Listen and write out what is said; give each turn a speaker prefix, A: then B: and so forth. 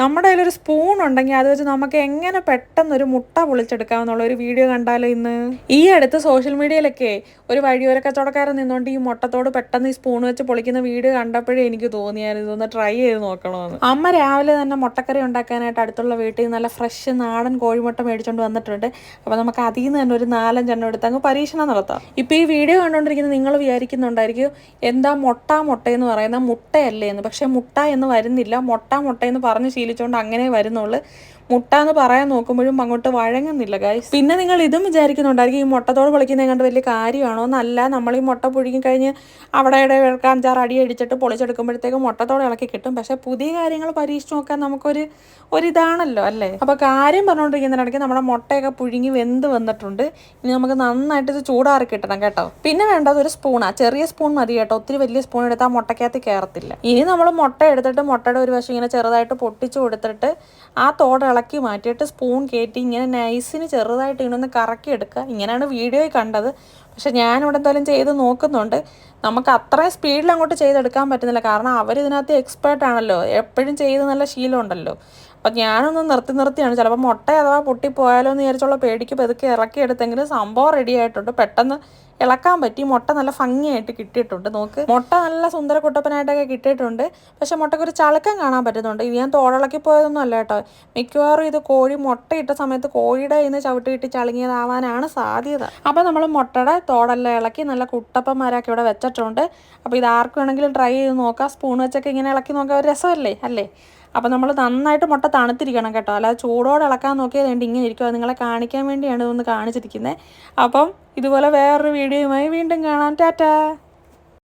A: നമ്മുടെ കയ്യിലൊരു സ്പൂൺ ഉണ്ടെങ്കിൽ അത് വെച്ച് നമുക്ക് എങ്ങനെ പെട്ടെന്ന് ഒരു മുട്ട പൊളിച്ചെടുക്കാമെന്നുള്ള ഒരു വീഡിയോ കണ്ടാലോ ഇന്ന്? ഈ അടുത്ത് സോഷ്യൽ മീഡിയയിലൊക്കെ ഒരു വഴിയോര കച്ചവടക്കാരൻ നിന്നുകൊണ്ട് ഈ മുട്ടത്തോട് പെട്ടെന്ന് ഈ സ്പൂൺ വെച്ച് പൊളിക്കുന്ന വീഡിയോ കണ്ടപ്പോഴേ എനിക്ക് തോന്നിയായിരുന്നു. ഇതൊന്ന് ട്രൈ ചെയ്ത് നോക്കണമെന്ന് അമ്മ രാവിലെ തന്നെ മുട്ടക്കറി ഉണ്ടാക്കാനായിട്ട് അടുത്തുള്ള വീട്ടിൽ നിന്ന് നല്ല ഫ്രഷ് നാടൻ കോഴിമുട്ട മേടിച്ചുകൊണ്ട് വന്നിട്ടുണ്ട്. അപ്പോൾ നമുക്ക് അതിൽ നിന്ന് തന്നെ ഒരു നാലഞ്ചെണ്ണം എടുത്ത് അങ്ങ് പരീക്ഷണം നടത്താം. ഇപ്പോൾ ഈ വീഡിയോ കണ്ടുകൊണ്ടിരിക്കുന്ന നിങ്ങൾ വിചാരിക്കുന്നുണ്ടായിരിക്കും എന്താ മുട്ട മുട്ട എന്ന് പറയുന്ന മുട്ടയല്ലേ എന്ന്. പക്ഷേ മുട്ട എന്ന് വരുന്നില്ല. മുട്ട മുട്ട എന്ന് പറഞ്ഞ് ശീലിച്ചുകൊണ്ട് അങ്ങനെ വരുന്നുള്ളൂ. മുട്ട എന്ന് പറയാൻ നോക്കുമ്പോഴും അങ്ങോട്ട് വഴങ്ങുന്നില്ല ഗൈസ് പിന്നെ നിങ്ങൾ ഇതും വിചാരിക്കുന്നുണ്ടായിരിക്കും ഈ മുട്ടത്തോട് പൊളിക്കുന്നത് കണ്ട് വലിയ കാര്യമാണോ? എന്നല്ല നമ്മൾ ഈ മുട്ട പുഴുങ്ങി കഴിഞ്ഞ് അവിടെ ഇവിടെ അഞ്ചാറ് അടി അടിച്ചിട്ട് പൊളിച്ചെടുക്കുമ്പോഴത്തേക്കും മുട്ടത്തോട് ഇളക്കി കിട്ടും. പക്ഷെ പുതിയ കാര്യങ്ങൾ പരീക്ഷിച്ച് നോക്കാൻ നമുക്കൊരു ഒരിതാണല്ലോ അല്ലേ? അപ്പോൾ കാര്യം പറഞ്ഞുകൊണ്ടിരിക്കുന്നതിനിടയ്ക്ക് നമ്മുടെ മുട്ടയൊക്കെ പുഴുങ്ങി വെന്ത് വന്നിട്ടുണ്ട്. ഇനി നമുക്ക് നന്നായിട്ട് ഇത് ചൂടാറി കിട്ടണം കേട്ടോ. പിന്നെ വേണ്ടത് ഒരു സ്പൂണാണ് ചെറിയ സ്പൂൺ മതി കേട്ടോ. ഒത്തിരി വലിയ സ്പൂൺ എടുത്താൽ മുട്ടക്കകത്ത് കയറത്തില്ല ഇനി നമ്മൾ മുട്ട എടുത്തിട്ട് മുട്ടയുടെ ഒരു വശം ഇങ്ങനെ ചെറുതായിട്ട് പൊട്ടിച്ചു കൊടുത്തിട്ട് ആ തോട് ഇളക്കി മാറ്റിയിട്ട് സ്പൂൺ കയറ്റി ഇങ്ങനെ നൈസിന് ചെറുതായിട്ട് ഇങ്ങനെ കറക്കി എടുക്കുക. ഇങ്ങനെയാണ് വീഡിയോയിൽ കണ്ടത്. പക്ഷെ ഞാനിവിടെ എന്തായാലും ചെയ്ത് നോക്കുന്നുണ്ട്. നമുക്ക് അത്രയും സ്പീഡിൽ അങ്ങോട്ട് ചെയ്തെടുക്കാൻ പറ്റുന്നില്ല. കാരണം അവരിതിനകത്ത് എക്സ്പേർട്ടാണല്ലോ എപ്പോഴും ചെയ്ത് നല്ല ശീലമുണ്ടല്ലോ. അപ്പം ഞാനൊന്ന് നിർത്തി നിർത്തിയാണ്. ചിലപ്പോൾ മുട്ട അഥവാ പൊട്ടിപ്പോയാലോ എന്ന് വിചാരിച്ചുള്ള പേടിക്ക് പതുക്കെ ഇറക്കി എടുത്തെങ്കിലും സംഭവം റെഡി ആയിട്ടുണ്ട്. പെട്ടെന്ന് ഇളക്കാൻ പറ്റി. മുട്ട നല്ല ഭംഗിയായിട്ട് കിട്ടിയിട്ടുണ്ട്. നോക്ക്. മുട്ട നല്ല സുന്ദര കുട്ടപ്പനായിട്ടൊക്കെ കിട്ടിയിട്ടുണ്ട്. പക്ഷെ മുട്ടയ്ക്ക് ഒരു ചളുക്കം കാണാൻ പറ്റുന്നുണ്ട്. ഇത് ഞാൻ തോടിളക്കി പോയതൊന്നും അല്ല കേട്ടോ. മിക്കവാറും ഇത് കോഴി മുട്ടയിട്ട സമയത്ത് കോഴിയുടെ ഇന്ന് ചവിട്ടി കിട്ടി ചളുങ്ങിയതാവാനാണ് സാധ്യത. അപ്പോൾ നമ്മൾ മുട്ടയുടെ തോടെല്ലാം ഇളക്കി നല്ല കുട്ടപ്പന്മാരൊക്കെ ഇവിടെ വെച്ചിട്ടുണ്ട്. അപ്പോൾ ഇത് ആർക്ക് വേണമെങ്കിലും ട്രൈ ചെയ്ത് നോക്കാം. സ്പൂൺ വെച്ചൊക്കെ ഇങ്ങനെ ഇളക്കി നോക്കാം ഒരു രസമല്ലേ? അല്ലേ? അപ്പോൾ നമ്മൾ നന്നായിട്ട് മുട്ട തണുത്തിരിക്കണം കേട്ടോ. അല്ലാതെ ചൂടോടെ ഇളക്കാൻ നോക്കിയത് വേണ്ടി ഇങ്ങനെ ഇരിക്കുമോ നിങ്ങളെ കാണിക്കാൻ വേണ്ടിയാണ് ഇതൊന്ന് കാണിച്ചിരിക്കുന്നത് അപ്പം ഇതുപോലെ വേറൊരു വീഡിയോയുമായി വീണ്ടും കാണാം. ടാറ്റാ.